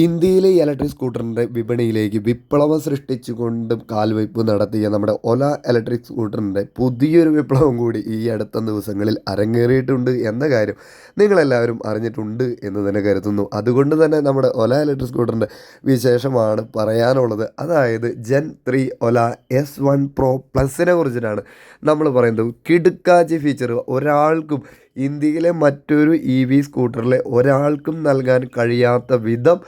ഇന്ത്യയിലെ ഇലക്ട്രിക് സ്കൂട്ടറിന്റെ വിപണിയിലേക്ക് വിപ്ലവം സൃഷ്ടിച്ചുകൊണ്ട് കാൽവയ്പ് നടത്തിയ നമ്മുടെ ഒല ഇലക്ട്രിക് സ്കൂട്ടറിന്റെ പുതിയൊരു വിപ്ലവം കൂടി ഈ അടുത്ത ദിവസങ്ങളിൽ അരങ്ങേറിയിട്ടുണ്ട് എന്ന കാര്യം നിങ്ങളെല്ലാവരും അറിഞ്ഞിട്ടുണ്ട് എന്ന് തന്നെ കരുതുന്നു. അതുകൊണ്ട് തന്നെ നമ്മുടെ ഒല ഇലക്ട്രിക് സ്കൂട്ടറിന്റെ വിശേഷമാണ് പറയാനുള്ളത്. അതായത് gen three Ola S one pro പ്ലസിനെ കുറിച്ചിട്ടാണ് നമ്മൾ പറയുന്നത്. കിടുക്കാച്ചി ഫീച്ചർ ഒരാൾക്കും ഇന്ത്യയിലെ മറ്റൊരു ഇ വി സ്കൂട്ടറിലെ ഒരാൾക്കും നൽകാൻ കഴിയാത്ത വിധം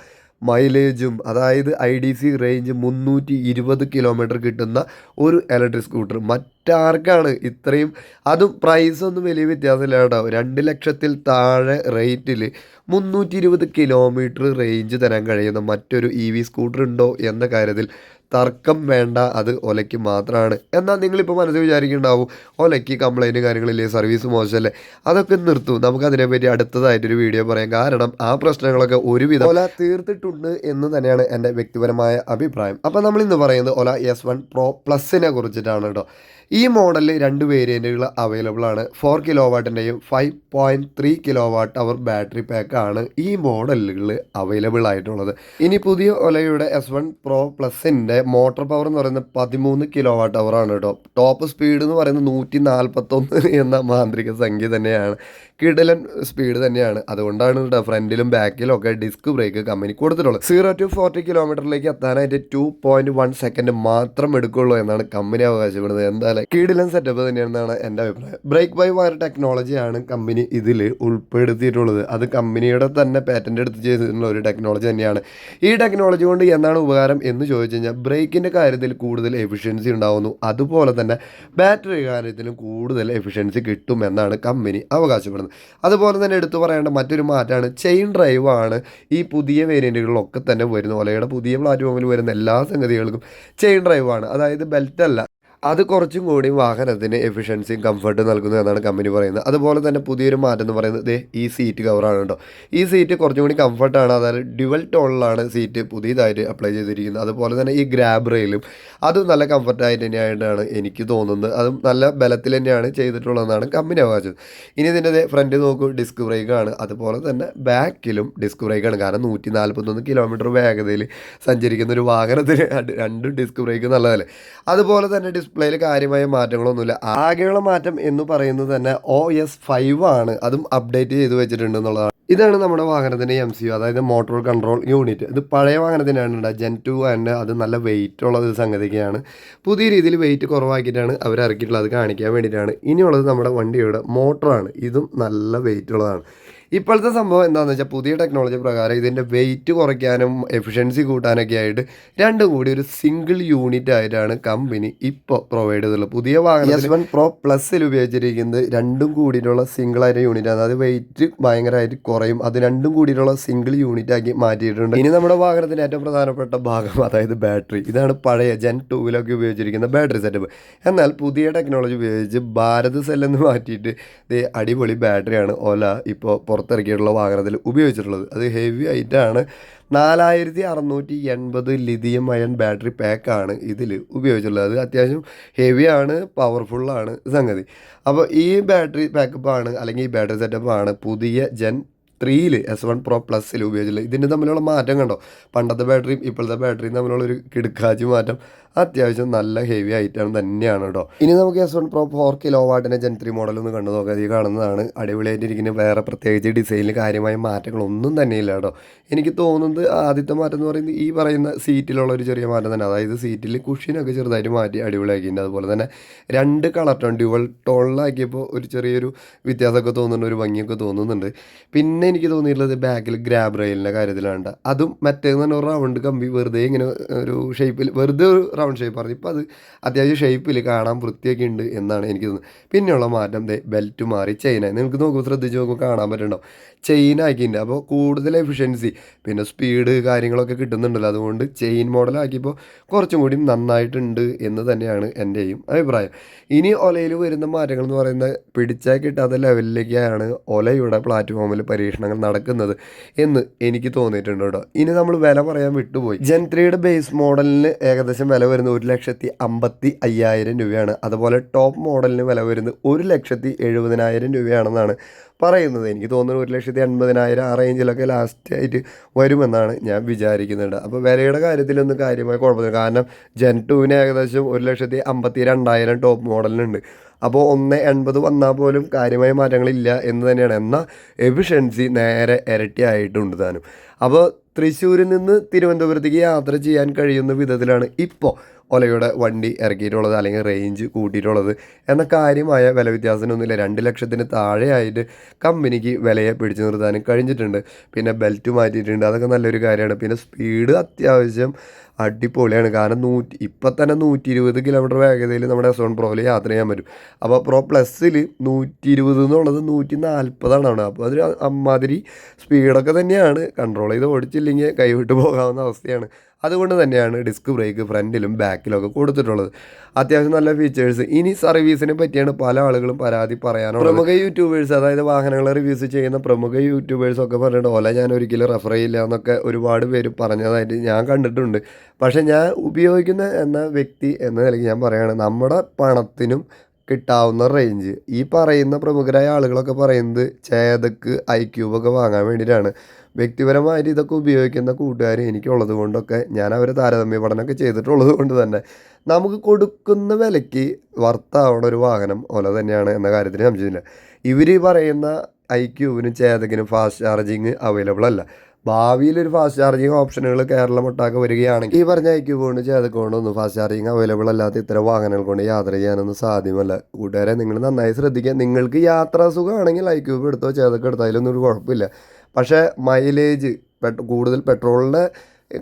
മൈലേജും അതായത് ഐ ഡി സി റേഞ്ച് മുന്നൂറ്റി ഇരുപത് കിലോമീറ്റർ കിട്ടുന്ന ഒരു ഇലക്ട്രിക് സ്കൂട്ടർ. മറ്റാർക്കാണ് ഇത്രയും? അതും പ്രൈസൊന്നും വലിയ വ്യത്യാസമില്ല കേട്ടോ. രണ്ട് ലക്ഷത്തിൽ താഴെ റേറ്റിൽ മുന്നൂറ്റി ഇരുപത് കിലോമീറ്റർ റേഞ്ച് തരാൻ കഴിയുന്ന മറ്റൊരു ഇ വി സ്കൂട്ടർ ഉണ്ടോ എന്ന കാര്യത്തിൽ തർക്കം വേണ്ട അത് ഒലയ്ക്ക് മാത്രമാണ്. എന്നാൽ നിങ്ങളിപ്പോൾ മനസ്സിൽ വിചാരിക്കുന്നുണ്ടാവും ഒലയ്ക്ക് കംപ്ലൈന്റ് കാര്യങ്ങളില്ലേ സർവീസ് മോശമല്ലേ? അതൊക്കെ നിർത്തും. നമുക്ക് അതിനെപ്പറ്റി അടുത്തതായിട്ടൊരു വീഡിയോ പറയാം. കാരണം ആ പ്രശ്നങ്ങളൊക്കെ ഒരുവിധം ഒല തീർത്തിട്ടുണ്ട് എന്ന് തന്നെയാണ് എന്റെ വ്യക്തിപരമായ അഭിപ്രായം. അപ്പോൾ നമ്മൾ ഇന്ന് പറയുന്നത് ഒല എസ് വൺ പ്രോ പ്ലസിനെ കുറിച്ചിട്ടാണ് കേട്ടോ. ഈ മോഡലിൽ രണ്ട് വേരിയന്റുകൾ അവൈലബിൾ ആണ്. Four kilo വാട്ടിന്റെയും five point three kilo watt hour battery പാക്കാണ് ഈ മോഡലുകൾ അവൈലബിൾ ആയിട്ടുള്ളത്. ഇനി പുതിയ ഒലയുടെ എസ് വൺ പ്രോ പ്ലസിന്റെ മോട്ടോർ പവർ എന്ന് പറയുന്നത് പതിമൂന്ന് കിലോ വാട്ട് ആണ് കേട്ടോ. ടോപ്പ് സ്പീഡ് എന്ന് പറയുന്നത് നൂറ്റി നാൽപ്പത്തൊന്ന് എന്ന മാന്ത്രിക സംഖ്യ തന്നെയാണ്. കിടലൻ സ്പീഡ് തന്നെയാണ്. അതുകൊണ്ടാണ് കേട്ടോ ഫ്രണ്ടിലും ബാക്കിലും ഒക്കെ ഡിസ്ക് ബ്രേക്ക് കമ്പനി കൊടുത്തിട്ടുള്ളത്. സീറോ ടു ഫോർട്ടി കിലോമീറ്ററിലേക്ക് എത്താനായിട്ട് ടു പോയിന്റ് വൺ സെക്കൻഡ് മാത്രം എടുക്കുള്ളൂ എന്നാണ് കമ്പനി അവകാശപ്പെടുന്നത്. എന്തായാലും കിടലൻ സെറ്റപ്പ് തന്നെയാണെന്നാണ് എന്റെ അഭിപ്രായം. ബ്രേക്ക് ബൈ വയർ ടെക്നോളജിയാണ് കമ്പനി ഇതിൽ ഉൾപ്പെടുത്തിയിട്ടുള്ളത്. അത് കമ്പനിയുടെ തന്നെ പാറ്റന്റ് എടുത്ത് ചെയ്തിട്ടുള്ള ഒരു ടെക്നോളജി തന്നെയാണ്. ഈ ടെക്നോളജി കൊണ്ട് എന്താണ് ഉപകാരം എന്ന് ചോദിച്ചു കഴിഞ്ഞാൽ ബ്രേക്കിന്റെ കാര്യത്തിൽ കൂടുതൽ എഫിഷ്യൻസി ഉണ്ടാകുന്നു അതുപോലെ തന്നെ ബാറ്ററി കാര്യത്തിലും കൂടുതൽ എഫിഷ്യൻസി കിട്ടും എന്നാണ് കമ്പനി അവകാശപ്പെടുന്നത്. അതുപോലെ തന്നെ എടുത്തു പറയേണ്ട മറ്റൊരു മാറ്റമാണ് ചെയിൻ ഡ്രൈവ് ആണ് ഈ പുതിയ വേരിയന്റുകളിലൊക്കെ തന്നെ വരുന്ന ഒലയുടെ പുതിയ പ്ലാറ്റ്ഫോമിൽ വരുന്ന എല്ലാ സംഗതികൾക്കും ചെയിൻ ഡ്രൈവാണ് അതായത് ബെൽറ്റ് അല്ല. അത് കുറച്ചും കൂടി വാഹനത്തിന് എഫിഷ്യൻസിയും കംഫർട്ടും നൽകുന്നു എന്നാണ് കമ്പനി പറയുന്നത്. അതുപോലെ തന്നെ പുതിയൊരു മാറ്റം എന്ന് പറയുന്നത് ഈ സീറ്റ് കവറാണ് കേട്ടോ. ഈ സീറ്റ് കുറച്ചും കൂടി കംഫർട്ടാണ് അതായത് ഡ്യുവൽ ടോണിലാണ് സീറ്റ് പുതിയതായിട്ട് അപ്ലൈ ചെയ്തിരിക്കുന്നത്. അതുപോലെ തന്നെ ഈ ഗ്രാബ് റെയിലും അതും നല്ല കംഫർട്ടായിട്ട് തന്നെയായിട്ടാണ് എനിക്ക് തോന്നുന്നത്. അതും നല്ല ബലത്തിൽ തന്നെയാണ് ചെയ്തിട്ടുള്ളതെന്നാണ് കമ്പനി അവകാശം. ഇനി ഇതിന്റെ ഫ്രണ്ട് നോക്കൂ ഡിസ്ക് ബ്രേക്കാണ് അതുപോലെ തന്നെ ബാക്കിലും ഡിസ്ക് ബ്രേക്കാണ് കാരണം നൂറ്റി നാൽപ്പത്തൊന്ന് കിലോമീറ്റർ വേഗതയിൽ സഞ്ചരിക്കുന്ന ഒരു വാഹനത്തിന് രണ്ടും ഡിസ്ക് ബ്രേക്ക് നല്ലതല്ലേ? അതുപോലെ തന്നെ ഡിസ്പ്ലേയിൽ കാര്യമായ മാറ്റങ്ങളൊന്നുമില്ല. ആകെയുള്ള മാറ്റം എന്ന് പറയുന്നത് തന്നെ ഒ എസ് ഫൈവ് ആണ്. അതും അപ്ഡേറ്റ് ചെയ്ത് വെച്ചിട്ടുണ്ട് എന്നുള്ളതാണ് ഇതാണ് നമ്മുടെ വാഹനത്തിന്റെ എം സി യു അതായത് മോട്ടോർ കൺട്രോൾ യൂണിറ്റ് ഇത് പഴയ വാഹനത്തിനാണ് ഉണ്ടാകുക ജെൻ ടു ആൻഡ് അത് നല്ല വെയിറ്റ് ഉള്ള ഒരു സംഗതിക്കാണ് പുതിയ രീതിയിൽ വെയിറ്റ് കുറവാക്കിയിട്ടാണ് അവർ ഇറക്കിയിട്ടുള്ളത്. കാണിക്കാൻ വേണ്ടിയിട്ടാണ്. ഇനിയുള്ളത് നമ്മുടെ വണ്ടിയുടെ മോട്ടറാണ് ഇതും നല്ല വെയിറ്റ് ഉള്ളതാണ്. ഇപ്പോഴത്തെ സംഭവം എന്താണെന്ന് വെച്ചാൽ പുതിയ ടെക്നോളജി പ്രകാരം ഇതിന്റെ വെയിറ്റ് കുറയ്ക്കാനും എഫിഷ്യൻസി കൂട്ടാനൊക്കെ ആയിട്ട് രണ്ടും കൂടി ഒരു സിംഗിൾ യൂണിറ്റ് ആയിട്ടാണ് കമ്പനി ഇപ്പോൾ പ്രൊവൈഡ് ചെയ്തിട്ടുള്ളത് പുതിയ വാഹനം എസ് വൺ പ്രോ പ്ലസ്സിൽ ഉപയോഗിച്ചിരിക്കുന്നത് രണ്ടും കൂടിയിട്ടുള്ള സിംഗിൾ ആയിട്ട് യൂണിറ്റ് ആണ്. അതായത് വെയിറ്റ് ഭയങ്കരമായിട്ട് കുറയും. അത് രണ്ടും കൂടിയിട്ടുള്ള സിംഗിൾ യൂണിറ്റ് ആക്കി മാറ്റിയിട്ടുണ്ട്. ഇനി നമ്മുടെ വാഹനത്തിന്റെ ഏറ്റവും പ്രധാനപ്പെട്ട ഭാഗം അതായത് ബാറ്ററി ഇതാണ് പഴയ ജെൻ ടൂവിലൊക്കെ ഉപയോഗിച്ചിരിക്കുന്ന ബാറ്ററി സെറ്റപ്പ് എന്നാൽ പുതിയ ടെക്നോളജി ഉപയോഗിച്ച് ഭാരത് സെല്ലെന്ന് മാറ്റിയിട്ട് ഇത് അടിപൊളി ബാറ്ററിയാണ് ഓല ഇപ്പോൾ പുറത്തിറക്കിയിട്ടുള്ള വാഹനത്തിൽ ഉപയോഗിച്ചിട്ടുള്ളത്. അത് ഹെവി ആയിട്ടാണ് നാലായിരത്തി അറുന്നൂറ്റി എൺപത് ലിഥിയം അയൺ ബാറ്ററി പാക്കാണ് ഇതിൽ ഉപയോഗിച്ചിട്ടുള്ളത്. അത് അത്യാവശ്യം ഹെവിയാണ് പവർഫുള്ളാണ് സംഗതി. അപ്പോൾ ഈ ബാറ്ററി പാക്കപ്പാണ് അല്ലെങ്കിൽ ഈ ബാറ്ററി സെറ്റപ്പാണ് പുതിയ ജെൻ ത്രീയിൽ എസ് വൺ പ്രോ പ്ലസ്സിൽ ഉപയോഗിച്ചിട്ടുള്ളത്. ഇതിന്റെ തമ്മിലുള്ള മാറ്റം കണ്ടോ? പണ്ടത്തെ ബാറ്ററിയും ഇപ്പോഴത്തെ ബാറ്ററിയും തമ്മിലുള്ള ഒരു മാറ്റം. അത്യാവശ്യം നല്ല ഹെവി ഐറ്റം തന്നെയാണ് കേട്ടോ ഇനി നമുക്ക് S one pro four kilo വാട്ടിന്റെ gen three model ഒന്ന് കണ്ടു നോക്കാം. ഈ കാണുന്നതാണ് അടിപൊളിയായിട്ടിരിക്കുന്ന വേറെ പ്രത്യേകിച്ച് ഡിസൈനിൽ കാര്യമായ മാറ്റങ്ങളൊന്നും ഇല്ല കേട്ടോ എനിക്ക് തോന്നുന്നത് ആദ്യത്തെ മാറ്റം എന്ന് പറയുന്നത് ഈ പറയുന്ന സീറ്റിലുള്ള ഒരു ചെറിയ മാറ്റം തന്നെ. അതായത് സീറ്റിൽ കുഷ്യനൊക്കെ ചെറുതായിട്ട് മാറ്റി അടിപൊളിയാക്കിയിട്ടുണ്ട്. അതുപോലെ തന്നെ രണ്ട് കളർ ടോൺ ഡ്യുവൽ ടോണിലാക്കിയപ്പോൾ ഒരു ചെറിയൊരു വ്യത്യാസമൊക്കെ തോന്നുന്നുണ്ട് ഒരു ഭംഗിയൊക്കെ തോന്നുന്നുണ്ട്. പിന്നെ എനിക്ക് തോന്നിയിട്ടുള്ളത് ബാക്കിൽ ഗ്രാബ് റെയിലിന്റെ കാര്യത്തിലാണ് അതും മറ്റേന്ന് തന്നെ ഒരു റൗണ്ട് കമ്പി വെറുതെ ഇങ്ങനെ ഒരു ഷേപ്പിൽ വെറുതെ ഒരു റൗണ്ട് ഷേപ്പ് പറഞ്ഞു. ഇപ്പോൾ അത് അത്യാവശ്യം ഷേപ്പിൽ കാണാൻ വൃത്തിയൊക്കെ ഉണ്ട് എന്നാണ് എനിക്ക് തോന്നുന്നത്. പിന്നെയുള്ള മാറ്റം ദേ ബെൽറ്റ് മാറി ചെയിനായി നിങ്ങൾക്ക് നോക്കുമ്പോൾ ശ്രദ്ധിച്ച് നോക്കുമ്പോൾ കാണാൻ പറ്റുന്നുണ്ടോ ചെയിൻ ആക്കിയിട്ടുണ്ട് അപ്പോൾ കൂടുതൽ എഫിഷ്യൻസി പിന്നെ സ്പീഡ് കാര്യങ്ങളൊക്കെ കിട്ടുന്നുണ്ടല്ലോ. അതുകൊണ്ട് ചെയിൻ മോഡലാക്കിയപ്പോൾ കുറച്ചും കൂടി നന്നായിട്ടുണ്ട് എന്ന് തന്നെയാണ് എന്റെയും അഭിപ്രായം. ഇനി ഒലയിൽ വരുന്ന മാറ്റങ്ങൾ എന്ന് പറയുന്നത് പിടിച്ചാൽ കിട്ടാത്ത ലെവലിലേക്കാണ് ഒലയുടെ പ്ലാറ്റ്ഫോമിൽ പരീക്ഷണങ്ങൾ നടക്കുന്നത് എന്ന് എനിക്ക് തോന്നിയിട്ടുണ്ട് കേട്ടോ. ഇനി നമ്മൾ വില പറയാൻ വിട്ടുപോയി. ജെൻ ത്രീയുടെ ബേസ് മോഡലിന് ഏകദേശം വില വരുന്നത് ഒരു ലക്ഷത്തി അമ്പത്തി അയ്യായിരം രൂപയാണ്. അതുപോലെ ടോപ്പ് മോഡലിന് വില വരുന്നത് ഒരു ലക്ഷത്തി എഴുപതിനായിരം രൂപയാണെന്നാണ് പറയുന്നത്. എനിക്ക് തോന്നുന്നു ഒരു ലക്ഷത്തി അൻപതിനായിരം ആ റേഞ്ചിലൊക്കെ ലാസ്റ്റായിട്ട് വരുമെന്നാണ് ഞാൻ വിചാരിക്കുന്നുണ്ട്. അപ്പോൾ വിലയുടെ കാര്യത്തിലൊന്നും കാര്യമായി കുഴപ്പമില്ല കാരണം ജെൻ ടുവിന് ഏകദേശം ഒരു ലക്ഷത്തി അമ്പത്തി രണ്ടായിരം ടോപ്പ് മോഡലിനുണ്ട്. അപ്പോൾ ഒന്ന് എൺപത് വന്നാൽ പോലും കാര്യമായ മാറ്റങ്ങളില്ല എന്ന് തന്നെയാണ്. എന്നാൽ എഫിഷ്യൻസി നേരെ ഇരട്ടിയായിട്ടുണ്ട് താനും. അപ്പോൾ തൃശ്ശൂരിൽ നിന്ന് തിരുവനന്തപുരത്തേക്ക് യാത്ര ചെയ്യാൻ കഴിയുന്ന വിധത്തിലാണ് ഇപ്പോൾ ഒലയുടെ വണ്ടി ഇറക്കിയിട്ടുള്ളത് അല്ലെങ്കിൽ റേഞ്ച് കൂട്ടിയിട്ടുള്ളത് എന്ന കാര്യമായ വില വ്യത്യാസമൊന്നുമില്ല രണ്ട് ലക്ഷത്തിന് താഴെയായിട്ട് കമ്പനിക്ക് വിലയെ പിടിച്ചു നിർത്താനും കഴിഞ്ഞിട്ടുണ്ട്. പിന്നെ ബെൽറ്റ് മാറ്റിയിട്ടുണ്ട്. അതൊക്കെ നല്ലൊരു കാര്യമാണ്. പിന്നെ സ്പീഡ് അത്യാവശ്യം അടിപൊളിയാണ്. കാരണം നൂറ്റി ഇപ്പം തന്നെ നൂറ്റി ഇരുപത് കിലോമീറ്റർ വേഗതയിൽ നമ്മുടെ എസ് വൺ പ്രോയിൽ യാത്ര ചെയ്യാൻ പറ്റും. അപ്പോൾ പ്രോ പ്ലസ്സിൽ നൂറ്റി ഇരുപത് എന്നുള്ളത് നൂറ്റി നാൽപ്പതാണ് അവിടെ. അപ്പോൾ അതൊരു അമ്മാതിരി സ്പീഡൊക്കെ തന്നെയാണ്. കൺട്രോൾ ചെയ്ത് ഓടിച്ചില്ലെങ്കിൽ കൈവിട്ട് പോകാവുന്ന അവസ്ഥയാണ്. അതുകൊണ്ട് തന്നെയാണ് ഡിസ്ക് ബ്രേക്ക് ഫ്രണ്ടിലും ബാക്കിലൊക്കെ കൊടുത്തിട്ടുള്ളത്. അത്യാവശ്യം നല്ല ഫീച്ചേഴ്സ് ഇനി സർവീസിനെ പറ്റിയാണ് പല ആളുകളും പരാതി പറയാനുള്ളത്. പ്രമുഖ യൂട്യൂബേഴ്സ് അതായത് വാഹനങ്ങളെ റിവ്യൂസ് ചെയ്യുന്ന പ്രമുഖ യൂട്യൂബേഴ്സ് ഒക്കെ പറഞ്ഞിട്ട് ഓല ഞാൻ ഒരിക്കലും റെഫർ ചെയ്യില്ല എന്നൊക്കെ ഒരുപാട് പേര് പറഞ്ഞതായിട്ട് ഞാൻ കണ്ടിട്ടുണ്ട്. പക്ഷേ ഞാൻ ഉപയോഗിക്കുന്ന എന്ന വ്യക്തി എന്ന നിലയ്ക്ക് ഞാൻ പറയുകയാണ് നമ്മുടെ പണത്തിനും കിട്ടാവുന്ന റേഞ്ച് ഈ പറയുന്ന പ്രമുഖരായ ആളുകളൊക്കെ പറയുന്നത് ചേതക്ക് ഐ ക്യൂബൊക്കെ വാങ്ങാൻ വേണ്ടിയിട്ടാണ്. വ്യക്തിപരമായിട്ട് ഇതൊക്കെ ഉപയോഗിക്കുന്ന കൂട്ടുകാർ എനിക്കുള്ളത് കൊണ്ടൊക്കെ ഞാൻ അവരെ താരതമ്യ പഠനമൊക്കെ ചെയ്തിട്ടുള്ളത് കൊണ്ട് തന്നെ നമുക്ക് കൊടുക്കുന്ന വിലയ്ക്ക് വർത്താവണ ഒരു വാഹനം ഓല തന്നെയാണ് എന്ന കാര്യത്തിൽ സംശയമില്ല. ഇവർ പറയുന്ന ഐ ക്യൂവിനും ചേതകിനും ഫാസ്റ്റ് ചാർജിങ് അവൈലബിൾ അല്ല. ഭാവിയിൽ ഒരു ഫാസ്റ്റ് ചാർജിങ് ഓപ്ഷനുകൾ കേരളം ഒട്ടാക്കി വരികയാണെങ്കിൽ ഈ പറഞ്ഞ ഐക്യൂ കൊണ്ട് ചേതക്ക് കൊണ്ടൊന്നും ഫാസ്റ്റ് ചാർജിങ് അവൈലബിൾ അല്ലാത്ത ഇത്തരം വാഹനങ്ങൾ കൊണ്ട് യാത്ര ചെയ്യാനൊന്നും സാധ്യമല്ല. കൂട്ടുകാരെ നിങ്ങൾ നന്നായി ശ്രദ്ധിക്കുക. നിങ്ങൾക്ക് യാത്രാസുഖമാണെങ്കിൽ ഐക്യൂബ് എടുത്തോ ചേതക്ക് അതിലൊന്നും ഒരു കുഴപ്പമില്ല. പക്ഷേ മൈലേജ് കൂടുതൽ പെട്രോളിന്റെ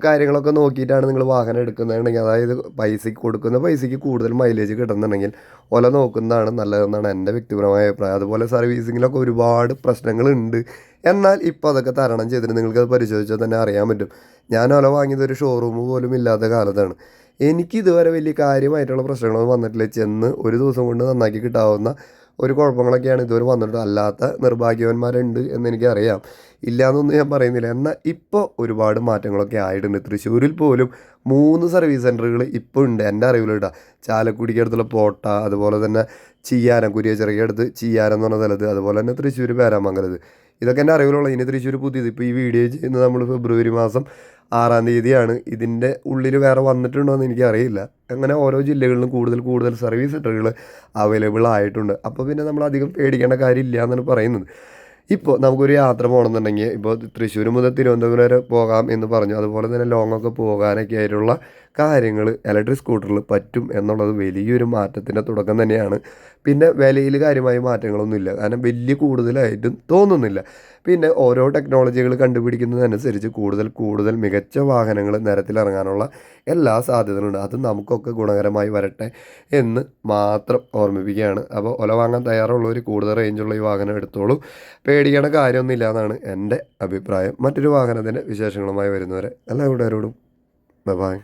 കാര്യങ്ങളൊക്കെ നോക്കിയിട്ടാണ് നിങ്ങൾ വാഹനം എടുക്കുന്നതെങ്കിൽ അതായത് പൈസയ്ക്ക് കൊടുക്കുന്ന പൈസയ്ക്ക് കൂടുതൽ മൈലേജ് കിട്ടുന്നുണ്ടെങ്കിൽ ഒല നോക്കുന്നതാണ് നല്ലതെന്നാണ് എന്റെ വ്യക്തിപരമായ അഭിപ്രായം. അതുപോലെ സർവീസിങ്ങിലൊക്കെ ഒരുപാട് പ്രശ്നങ്ങളുണ്ട്. എന്നാൽ ഇപ്പോൾ അതൊക്കെ തരണം ചെയ്തിട്ട് നിങ്ങൾക്കത് പരിശോധിച്ചാൽ തന്നെ അറിയാൻ പറ്റും. ഞാൻ ഒല വാങ്ങിയത് ഒരു ഷോറൂം പോലും ഇല്ലാത്ത കാലത്താണ്. എനിക്ക് ഇതുവരെ വലിയ കാര്യമായിട്ടുള്ള പ്രശ്നങ്ങളൊന്നും വന്നിട്ടില്ല. ചെന്ന് ഒരു ദിവസം കൊണ്ട് നന്നാക്കി കിട്ടാവുന്ന ഒരു കുഴപ്പങ്ങളൊക്കെയാണ് ഇതുവരെ വന്നിട്ട്. അല്ലാത്ത നിർഭാഗ്യവന്മാരുണ്ട് എന്ന് എനിക്കറിയാം. ഇല്ലയെന്നൊന്നും ഞാൻ പറയുന്നില്ല. എന്നാൽ ഇപ്പോൾ ഒരുപാട് മാറ്റങ്ങളൊക്കെ ആയിട്ടുണ്ട്. തൃശ്ശൂരിൽ പോലും മൂന്ന് സർവീസ് സെന്ററുകൾ ഇപ്പോൾ ഉണ്ട് എന്റെ അറിവിലിടാം ചാലക്കുടിക്ക് അടുത്തുള്ള പോട്ട അതുപോലെ തന്നെ ചിയ്യാനം കുരിയച്ചിറക്കി അടുത്ത് ചിയ്യാനം എന്ന് പറഞ്ഞ സ്ഥലത്ത് അതുപോലെ തന്നെ തൃശ്ശൂർ പേരാമംഗലത്ത് ഇതൊക്കെ എന്റെ അറിവിലുള്ള ഇനി തിരിച്ചൊരു പുതിയത്. ഇപ്പോൾ ഈ വീഡിയോ ചെയ്യുന്നത് നമ്മൾ ഫെബ്രുവരി മാസം ആറാം തീയതിയാണ്. ഇതിന്റെ ഉള്ളിൽ വേറെ വന്നിട്ടുണ്ടോ എന്ന് എനിക്കറിയില്ല. അങ്ങനെ ഓരോ ജില്ലകളിലും കൂടുതൽ കൂടുതൽ സർവീസ് സെന്ററുകൾ അവൈലബിൾ ആയിട്ടുണ്ട്. അപ്പോൾ പിന്നെ നമ്മൾ അധികം പേടിക്കേണ്ട കാര്യമില്ല എന്നാണ് പറയുന്നത്. ഇപ്പോൾ നമുക്കൊരു യാത്ര പോകണമെന്നുണ്ടെങ്കിൽ ഇപ്പോൾ തൃശ്ശൂർ മുതൽ തിരുവനന്തപുരം വരെ പോകാം എന്ന് പറഞ്ഞു. അതുപോലെ തന്നെ ലോങ് ഒക്കെ പോകാനൊക്കെ ആയിട്ടുള്ള കാര്യങ്ങൾ ഇലക്ട്രിക് സ്കൂട്ടറിൽ പറ്റും എന്നുള്ളത് വലിയൊരു മാറ്റത്തിന്റെ തുടക്കം തന്നെയാണ്. പിന്നെ വിലയിൽ കാര്യമായ മാറ്റങ്ങളൊന്നുമില്ല കാരണം വലിയ കൂടുതലായിട്ടും തോന്നുന്നില്ല. പിന്നെ ഓരോ ടെക്നോളജികൾ കണ്ടുപിടിക്കുന്നതനുസരിച്ച് കൂടുതൽ കൂടുതൽ മികച്ച വാഹനങ്ങൾ നിരത്തിലിറങ്ങാനുള്ള എല്ലാ സാധ്യതകളുണ്ട്. അത് നമുക്കൊക്കെ ഗുണകരമായി വരട്ടെ എന്ന് മാത്രം ഓർമ്മിപ്പിക്കുകയാണ്. അപ്പോൾ ഒല വാങ്ങാൻ തയ്യാറുള്ളവർ കൂടുതൽ റേഞ്ചുള്ള ഈ വാഹനം എടുത്തോളൂ. പേടിക്കേണ്ട കാര്യമൊന്നുമില്ല എന്നാണ് എന്റെ അഭിപ്രായം. മറ്റൊരു വാഹനത്തിന്റെ വിശേഷങ്ങളുമായി വരുന്നവരെ എല്ലാ കൂട്ടുകാരോടും ബൈ.